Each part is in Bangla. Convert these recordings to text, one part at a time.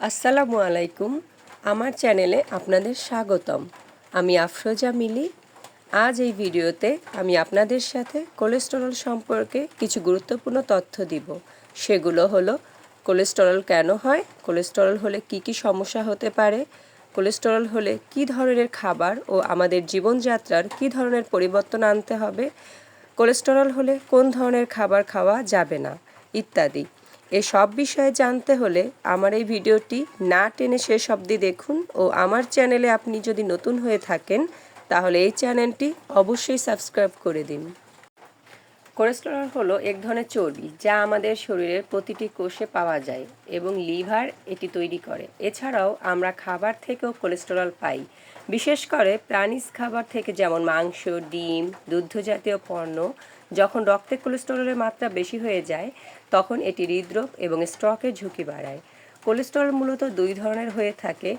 আসসালামু আলাইকুম। আমার চ্যানেলে আপনাদের স্বাগতম। আমি আফরোজা মিলি। আজ এই ভিডিওতে আমি আপনাদের সাথে কোলেস্টেরল সম্পর্কে কিছু গুরুত্বপূর্ণ তথ্য দিব। সেগুলো হলো, কোলেস্টেরল কেন হয়? কোলেস্টেরল হলে কি কি সমস্যা হতে পারে? কোলেস্টেরল হলে কি ধরনের খাবার ও আমাদের জীবনযাত্রার কি ধরনের পরিবর্তন আনতে হবে? কোলেস্টেরল হলে কোন ধরনের খাবার খাওয়া যাবে না? ইত্যাদি। এসব বিষয়ে জানতে হলে আমার এই ভিডিওটি না টেনে শেষ অবধি দেখুন ও আমার চ্যানেলে আপনি যদি নতুন হয়ে থাকেন, তাহলে এই চ্যানেলটি অবশ্যই সাবস্ক্রাইব করে দিন। কোলেস্টেরল হলো এক ধরনের চর্বি যা আমাদের শরীরের প্রতিটি কোষে পাওয়া যায় এবং লিভার এটি তৈরি করে। এছাড়াও আমরা খাবার থেকেও কোলেস্টেরল পাই। বিশেষ করে প্রাণীজ খাবার থেকে যেমন মাংস, ডিম, দুগ্ধজাতীয় পণ্য যখন রক্তে কোলেস্টেরলের মাত্রা বেশি হয়ে যায়, তখন এটি হৃদরোগ এবং স্ট্রোকের ঝুঁকি বাড়ায়। কোলেস্টেরল মূলত দুই ধরনের হয়ে থাকে,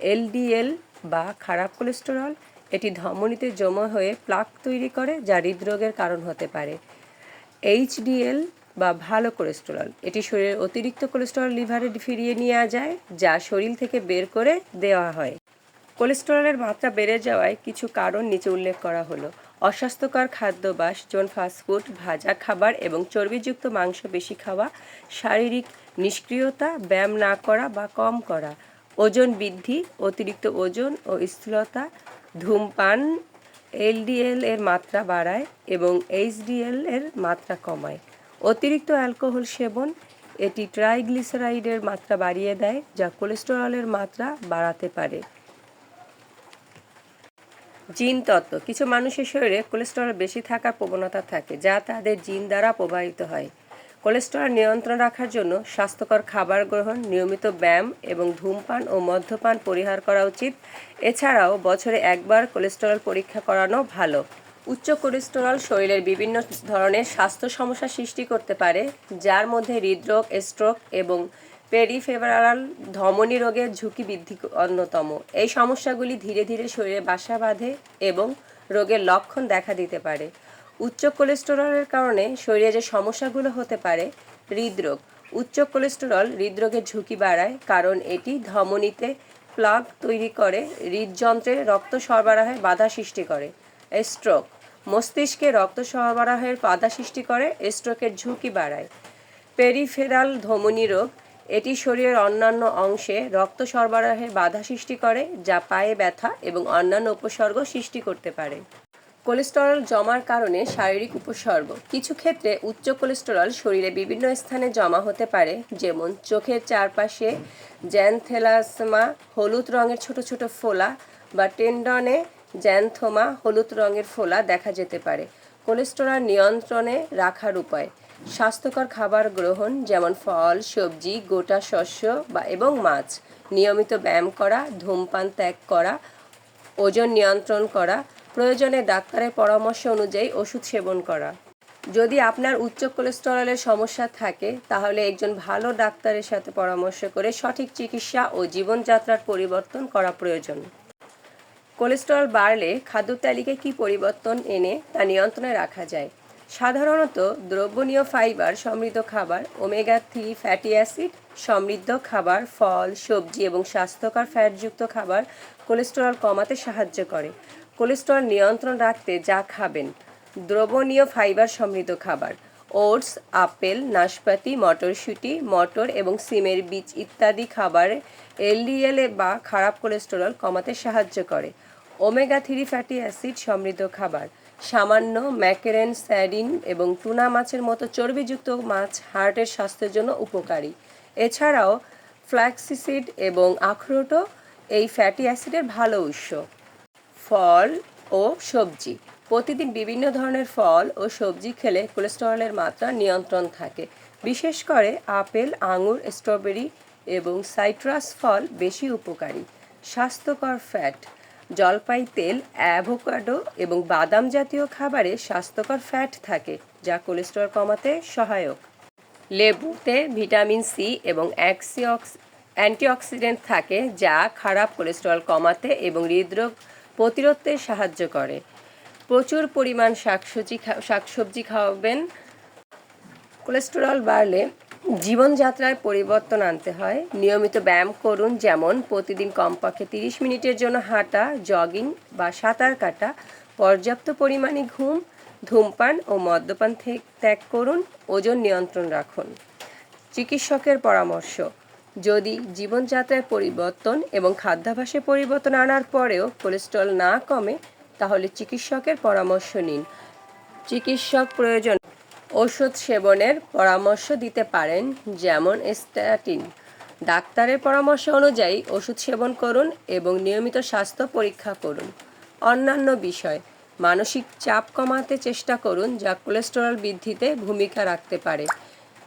এলডিএল বা খারাপ কোলেস্টেরল। এটি ধমনীতে জমা হয়ে প্লাক তৈরি করে, যা হৃদরোগের কারণ হতে পারে। এইচডিএল বা ভালো কোলেস্টেরল, এটি শরীরের অতিরিক্ত কোলেস্টেরল লিভারে ফিরিয়ে নিয়ে যায়, যা শরীর থেকে বের করে দেওয়া হয়। কোলেস্টেরলের মাত্রা বেড়ে যাওয়ায় কিছু কারণ নিচে উল্লেখ করা হলো। অস্বাস্থ্যকর খাদ্যাভ্যাস যেমন ফাস্টফুড ভাজা খাবার এবং চর্বিযুক্ত মাংস বেশি খাওয়া, শারীরিক নিষ্ক্রিয়তা, ব্যায়াম না করা বা কম করা, ওজন বৃদ্ধি, অতিরিক্ত ওজন ও স্থূলতা, ধূমপান এলডিএল এর মাত্রা বাড়ায় এবং এইচডিএল এর মাত্রা কমায়। অতিরিক্ত অ্যালকোহল সেবন, এটি ট্রাইগ্লিসারাইডের মাত্রা বাড়িয়ে দেয়, যা কোলেস্টেরলের মাত্রা বাড়াতে পারে। জিন তত্ত্ব। কিছু মানুষের শরীরে কোলেস্টেরল বেশি থাকার প্রবণতা থাকে, যা তাদের জিন দ্বারা প্রভাবিত হয়। কোলেস্টেরল নিয়ন্ত্রণ রাখার জন্য স্বাস্থ্যকর খাবার গ্রহণ, নিয়মিত ব্যায়াম এবং ধূমপান ও মদ্যপান পরিহার করা উচিত। এছাড়াও বছরে একবার কোলেস্টেরল পরীক্ষা করানো ভালো। উচ্চ কোলেস্টেরল শরীরের বিভিন্ন ধরনের স্বাস্থ্য সমস্যা সৃষ্টি করতে পারে, যার মধ্যে হৃদরোগ, স্ট্রোক এবং পেরিফেরাল ধমনী রোগের ঝুঁকি বৃদ্ধি অন্যতম। এই সমস্যাগুলি ধীরে ধীরে শরীরে বাসা বাঁধে এবং রোগের লক্ষণ দেখা দিতে পারে। উচ্চ কোলেস্টেরলের কারণে শরীরে যে সমস্যাগুলো হতে পারে, হৃদরোগ। উচ্চ কোলেস্টেরল হৃদরোগের ঝুঁকি বাড়ায় কারণ এটি ধমনীতে প্লাগ তৈরি করে, হৃদযন্ত্রে রক্ত সরবরাহে বাধা সৃষ্টি করে স্ট্রোক মস্তিষ্কে রক্ত সরবরাহের বাধা সৃষ্টি করে স্ট্রোকের ঝুঁকি বাড়ায়। পেরিফেরাল ধমনী রোগ এটি শরীরের অন্যান্য অংশে রক্ত সরবরাহের বাধা সৃষ্টি করে, যা পায়ে ব্যথা এবং অন্যান্য উপসর্গ সৃষ্টি করতে পারে। কোলেস্টেরল জমার কারণে শারীরিক উপসর্গ। কিছু ক্ষেত্রে উচ্চ কোলেস্টেরল শরীরে বিভিন্ন স্থানে জমা হতে পারে, যেমন চোখের চারপাশে জ্যানথেলাসমা, হলুদ রঙের ছোট ছোট ফোলা বা টেন্ডনে জ্যানথোমা, হলুদ রঙের ফোলা দেখা যেতে পারে। কোলেস্টেরল নিয়ন্ত্রণে রাখার উপায়। স্বাস্থ্যকর খাবার গ্রহণ, যেমন ফল, সবজি, গোটা শস্য বা এবং মাছ। নিয়মিত ব্যায়াম করা, ধূমপান ত্যাগ করা, ওজন নিয়ন্ত্রণ করা, প্রয়োজনে ডাক্তারের পরামর্শ অনুযায়ী ওষুধ সেবন করা। যদি আপনার উচ্চ কোলেস্টেরলের সমস্যা থাকে, তাহলে একজন ভালো ডাক্তারের সাথে পরামর্শ করে সঠিক চিকিৎসা ও জীবনযাত্রার পরিবর্তন করা প্রয়োজন। কোলেস্টেরল বাড়লে খাদ্য তালিকায় কী পরিবর্তন এনে তা নিয়ন্ত্রণে রাখা যায়? সাধারণত দ্রবণীয় ফাইবার সমৃদ্ধ খাবার, ওমেগা থ্রি ফ্যাটি অ্যাসিড, সমৃদ্ধ খাবার, ফল, সবজি এবং স্বাস্থ্যকর ফ্যাটযুক্ত খাবার কোলেস্টেরল কমাতে সাহায্য করে। কোলেস্টেরল নিয়ন্ত্রণ রাখতে যা খাবেন। দ্রবণীয় ফাইবার সমৃদ্ধ খাবার, ওটস, আপেল, নাশপাতি, মটরশুঁটি, মটর এবং সিমের বীজ ইত্যাদি খাবার এলডিএল বা খারাপ কোলেস্টেরল কমাতে সাহায্য করে। ওমেগা থ্রি ফ্যাটি অ্যাসিড সমৃদ্ধ খাবার সামান্য ম্যাকেরেন, স্যাডিন এবং টুনা মাছের মতো চর্বিযুক্ত মাছ হার্টের স্বাস্থ্যের জন্য উপকারী। এছাড়াও ফ্ল্যাক্সিসিড এবং আখরোটও এই ফ্যাটি অ্যাসিডের ভালো উৎস। ফল ও সবজি। প্রতিদিন বিভিন্ন ধরনের ফল ও সবজি খেলে কোলেস্টেরলের মাত্রা নিয়ন্ত্রণ থাকে। বিশেষ করে আপেল, আঙুর, স্ট্রবেরি এবং সাইট্রাস ফল বেশি উপকারী। স্বাস্থ্যকর ফ্যাট। জলপাই তেল, অ্যাভোকাডো এবং বাদাম জাতীয় খাবারে স্বাস্থ্যকর ফ্যাট থাকে, যা কোলেস্টেরল কমাতে সহায়ক। লেবুতে ভিটামিন সি এবং অ্যাক্সিঅক্স, অ্যান্টিঅক্সিডেন্ট থাকে, যা খারাপ কোলেস্টেরল কমাতে এবং হৃদরোগ প্রতিরোধে সাহায্য করে। প্রচুর পরিমাণ শাকসবজি শাকসবজি খাওয়াবেন। কোলেস্টেরল বাড়লে জীবনযাত্রায় পরিবর্তন আনতে হয়। নিয়মিত ব্যায়াম করুন, যেমন প্রতিদিন কমপক্ষে তিরিশ মিনিটের জন্য হাঁটা, জগিং বা সাঁতার কাটা, পর্যাপ্ত পরিমাণে ঘুম, ধূমপান ও মদ্যপান ত্যাগ করুন, ওজন নিয়ন্ত্রণ রাখুন। চিকিৎসকের পরামর্শ, যদি জীবনযাত্রায় পরিবর্তন এবং খাদ্যাভ্যাসে পরিবর্তন আনার পরেও কোলেস্ট্রল না কমে, তাহলে চিকিৎসকের পরামর্শ নিন। চিকিৎসক প্রয়োজন ওষুধ সেবনের পরামর্শ দিতে পারেন, যেমন স্ট্যাটিন ডাক্তারের পরামর্শ অনুযায়ী ওষুধ সেবন করুন এবং নিয়মিত স্বাস্থ্য পরীক্ষা করুন। অন্যান্য বিষয়, মানসিক চাপ কমাতে চেষ্টা করুন, যা কোলেস্টেরল বৃদ্ধিতে ভূমিকা রাখতে পারে।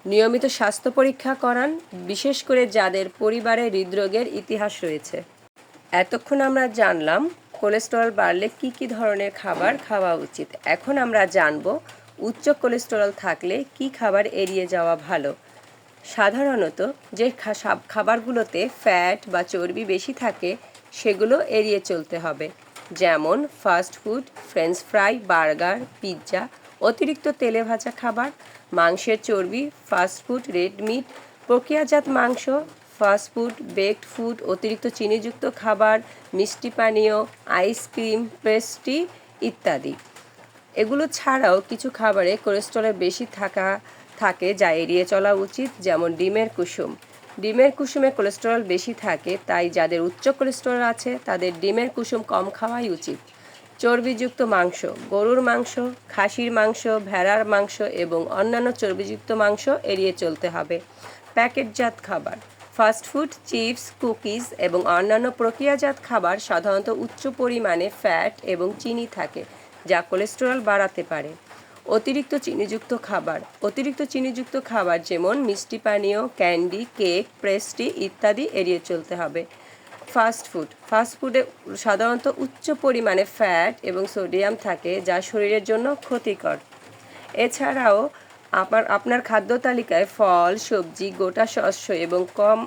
নিয়মিত স্বাস্থ্য পরীক্ষা করান, বিশেষ করে যাদের পরিবারে হৃদরোগের ইতিহাস রয়েছে। এতক্ষণ আমরা জানলাম কোলেস্টেরল বাড়লে কি কি ধরনের খাবার খাওয়া উচিত। এখন আমরা জানব উচ্চ কোলেস্টেরল থাকলে কি খাবার এড়িয়ে যাওয়া ভালো? সাধারণত যে খাবারগুলোতে ফ্যাট বা চর্বি বেশি থাকে, সেগুলো এড়িয়ে চলতে হবে। যেমন fast food french fry burger pizza অতিরিক্ত তেলে ভাজা খাবার, মাংসের চর্বি ফাস্ট ফুড রেড মিট প্রক্রিয়াজাত মাংস ফাস্ট ফুড বেকড ফুড অতিরিক্ত চিনিযুক্ত খাবার, মিষ্টি পানীয় আইসক্রিম পেস্ট্রি ইত্যাদি। এগুলো ছাড়াও কিছু খাবারে কোলেস্টেরল বেশি থাকা, থাকে যা এড়িয়ে চলা উচিত, যেমন ডিমের কুসুম। ডিমের কুসুমে কোলেস্টেরল বেশি থাকে, তাই যাদের উচ্চ কোলেস্টেরল আছে, তাদের ডিমের কুসুম কম খাওয়াই উচিত। চর্বিযুক্ত মাংস, গরুর মাংস, খাসির মাংস, ভেড়ার মাংস এবং অন্যান্য চর্বিযুক্ত মাংস এড়িয়ে চলতে হবে। প্যাকেটজাত খাবার ফাস্টফুড চিপস, কুকিজ এবং অন্যান্য প্রক্রিয়াজাত খাবার সাধারণত উচ্চ পরিমাণে ফ্যাট এবং চিনি থাকে। যা কোলেস্টেরল বাড়াতে পারে। অতিরিক্ত চিনিযুক্ত খাবার। অতিরিক্ত চিনিযুক্ত খাবার যেমন মিষ্টি পানীয়, ক্যান্ডি, কেক, পেস্ট্রি ইত্যাদি এড়িয়ে চলতে হবে। ফাস্ট ফুড ফাস্ট ফুডে সাধারণত উচ্চ পরিমাণে ফ্যাট এবং সোডিয়াম থাকে, যা শরীরের জন্য ক্ষতিকর। এছাড়াও আপনার আপনার খাদ্য তালিকায় ফল, সবজি, গোটা শস্য এবং কম